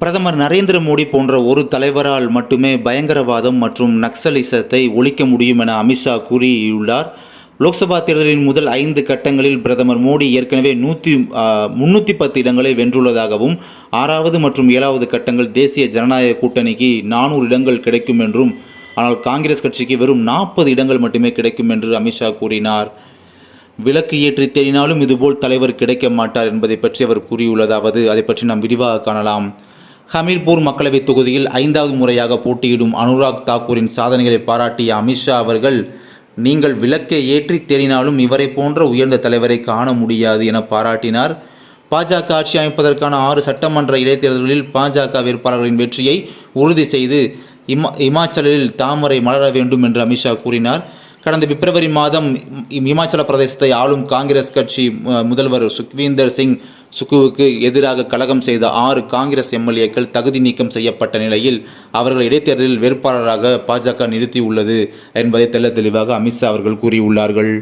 பிரதமர் நரேந்திர மோடி போன்ற ஒரு தலைவரால் மட்டுமே பயங்கரவாதம் மற்றும் நக்சலிசத்தை ஒழிக்க முடியும் என அமித்ஷா கூறியுள்ளார். லோக்சபா தேர்தலின் முதல் ஐந்து கட்டங்களில் பிரதமர் மோடி ஏற்கனவே நூற்றி முன்னூற்றி பத்து இடங்களை வென்றுள்ளதாகவும் ஆறாவது மற்றும் ஏழாவது கட்டங்கள் தேசிய ஜனநாயக கூட்டணிக்கு நானூறு இடங்கள் கிடைக்கும் என்றும் ஆனால் காங்கிரஸ் கட்சிக்கு வெறும் நாற்பது இடங்கள் மட்டுமே கிடைக்கும் என்று அமித்ஷா கூறினார். விளக்கு ஏற்றி தேடினாலும் இதுபோல் தலைவர் கிடைக்க மாட்டார் என்பதை பற்றி அவர் கூறியுள்ளதாவது அதை பற்றி நாம் விரிவாக காணலாம். ஹமீர்பூர் மக்களவைத் தொகுதியில் ஐந்தாவது முறையாக போட்டியிடும் அனுராக் தாக்கூரின் சாதனைகளை பாராட்டிய அமித்ஷா அவர்கள் நீங்கள் விளக்கை ஏற்றி தேடினாலும் இவரை போன்ற உயர்ந்த தலைவரை காண முடியாது என பாராட்டினார். பாஜக ஆட்சி அமைப்பதற்கான ஆறு சட்டமன்ற இடைத்தேர்தல்களில் பாஜக வேட்பாளர்களின் வெற்றியை உறுதி செய்து இமா இமாச்சலில் தாமரை மலர வேண்டும் என்று அமித்ஷா கூறினார். கடந்த பிப்ரவரி மாதம் இமாச்சல பிரதேசத்தை ஆளும் காங்கிரஸ் கட்சி முதல்வர் சுக்வீந்தர் சிங் சுக்குவுக்கு எதிராக கலகம் செய்த ஆறு காங்கிரஸ் எம்எல்ஏக்கள் தகுதி நீக்கம் செய்யப்பட்ட நிலையில் அவர்கள் இடைத்தேர்தலில் வேட்பாளராக பாஜக நிறுத்தியுள்ளது என்பதை தெள்ள தெளிவாக அமித்ஷா அவர்கள் கூறியுள்ளார்கள்.